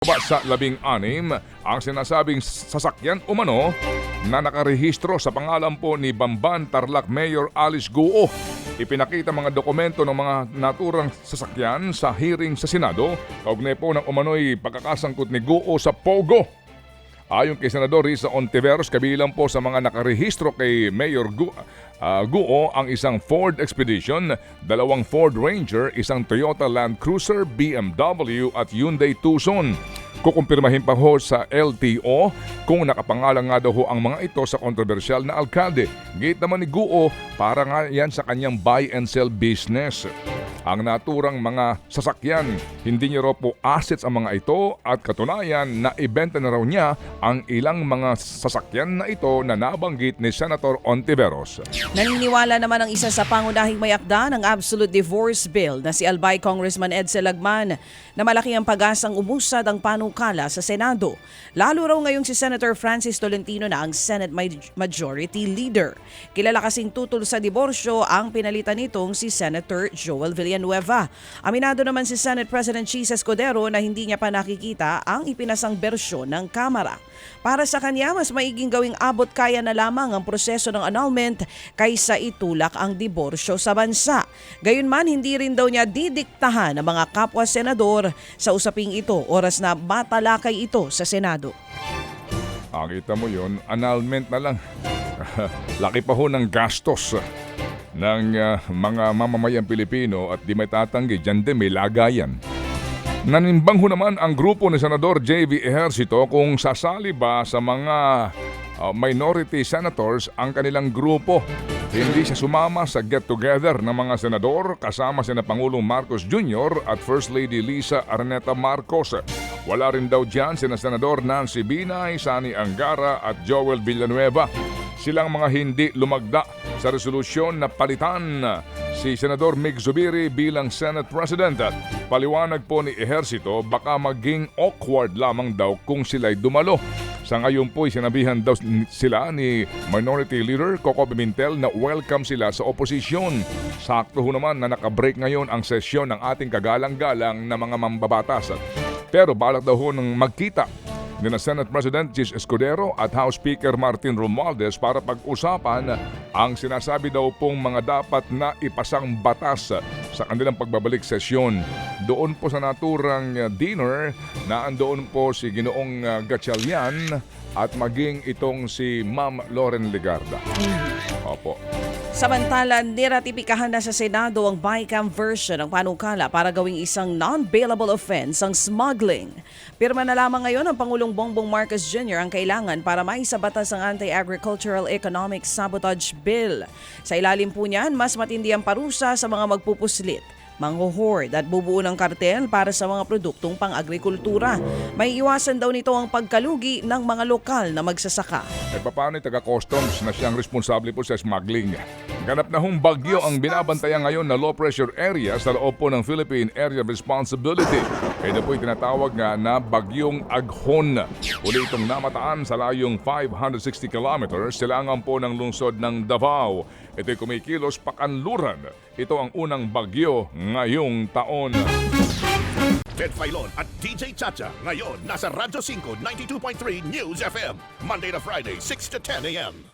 Ba sa labing anim ang sinasabing sasakyan umano na nakarehistro sa pangalan po ni Bamban Tarlac Mayor Alice Guo. Ipinakita mga dokumento ng mga naturang sasakyan sa hearing sa Senado kaugnay po ng umano'y pagkakasangkot ni Guo sa Pogo. Ayon kay Senador Risa Ontiveros, kabilang po sa mga nakarehistro kay Mayor Gu ah, Guo ang isang Ford Expedition, dalawang Ford Ranger, isang Toyota Land Cruiser, BMW at Hyundai Tucson. Kukumpirmahin pa ho sa LTO kung nakapangalan nga daw ho ang mga ito sa kontrobersyal na alkalde. Gate naman ni Guo para nga yan sa kanyang buy and sell business. Ang naturang mga sasakyan, hindi niya raw po assets ang mga ito at katunayan na ibenta na raw niya ang ilang mga sasakyan na ito na nabanggit ni Senator Ontiveros. Naniniwala naman ang isa sa pangunahing mayakda ng Absolute Divorce Bill na si Albay Congressman Edsel Lagman na malaki ang pag-asang umusad ang panukala sa Senado. Lalo raw ngayong si Senator Francis Tolentino na ang Senate Maj- Majority Leader. Kilala kasing tutol sa diborsyo ang pinalitan nitong si Senator Joel Villanueva. Aminado naman si Senate President Cheese Escudero na hindi niya pa nakikita ang ipinasang bersyon ng Kamara. Para sa kanya, mas maiging gawing abot kaya na lamang ang proseso ng annulment kaysa itulak ang diborsyo sa bansa. Gayunman, hindi rin daw niya didiktahan ng mga kapwa senador sa usaping ito oras na matalakay ito sa Senado. Ah, kita mo yon annulment na lang. Laki pa ho ng gastos ng ah, mga mamamayang Pilipino at di may tatanggi, dyan din may lagayan. Nanimbang ho naman ang grupo ni Senador J.V. Ejercito kung sasali ba sa mga ah, minority senators ang kanilang grupo. Hindi siya sumama sa get-together ng mga senador kasama sina Pangulong Marcos Jr. at First Lady Lisa Arneta Marcos. Wala rin daw dyan sina Senador Nancy Binay, Sani Angara at Joel Villanueva. Silang mga hindi lumagda sa resolusyon na palitan si Senador Mig Zubiri bilang Senate President. Paliwanag po ni Ejercito baka maging awkward lamang daw kung sila'y dumalo. Sa ngayon po, sinabihan daw sila ni Minority Leader Coco Pimentel na welcome sila sa oposisyon. Sakto ho naman na nakabreak ngayon ang sesyon ng ating kagalang-galang na mga mambabatas. Pero balak daw ho ng magkita ni na Senate President Chis Escudero at House Speaker Martin Romualdez para pag-usapan ang sinasabi daw pong mga dapat na ipasang batas sa kanilang pagbabalik sesyon. Doon po sa naturang uh, dinner na andoon po si Ginoong uh, Gatchalian at maging itong si Ma'am Lauren Legarda. Opo. Samantala, niratipikahan na sa Senado ang BICAM version ng panukala para gawing isang non-bailable offense ang smuggling. Pirma na lamang ngayon ang Pangulong Bongbong Marcos Jr. ang kailangan para maisabatas ang Anti-Agricultural Economic Sabotage Bill. Sa ilalim po niyan, mas matindi ang parusa sa mga magpupuslit manghuhord at bubuo ng kartel para sa mga produktong pang-agrikultura. May iwasan daw nito ang pagkalugi ng mga lokal na magsasaka. E paano taga-customs na siyang responsable po sa smuggling? Ganap na hong bagyo ang binabantayan ngayon na low pressure area sa loob po ng Philippine Area of Responsibility. Ito po tinatawag nga na bagyong Aghon. Uli itong namataan sa layong 560 kilometers silangan po ng lungsod ng Davao. Ito'y kumikilos pakanluran. Ito ang unang bagyo ngayong taon. Ted Filon at DJ Chacha. Ngayon, nasa Radyo 5, 92.3 News FM. Monday to Friday, 6 to 10 a.m.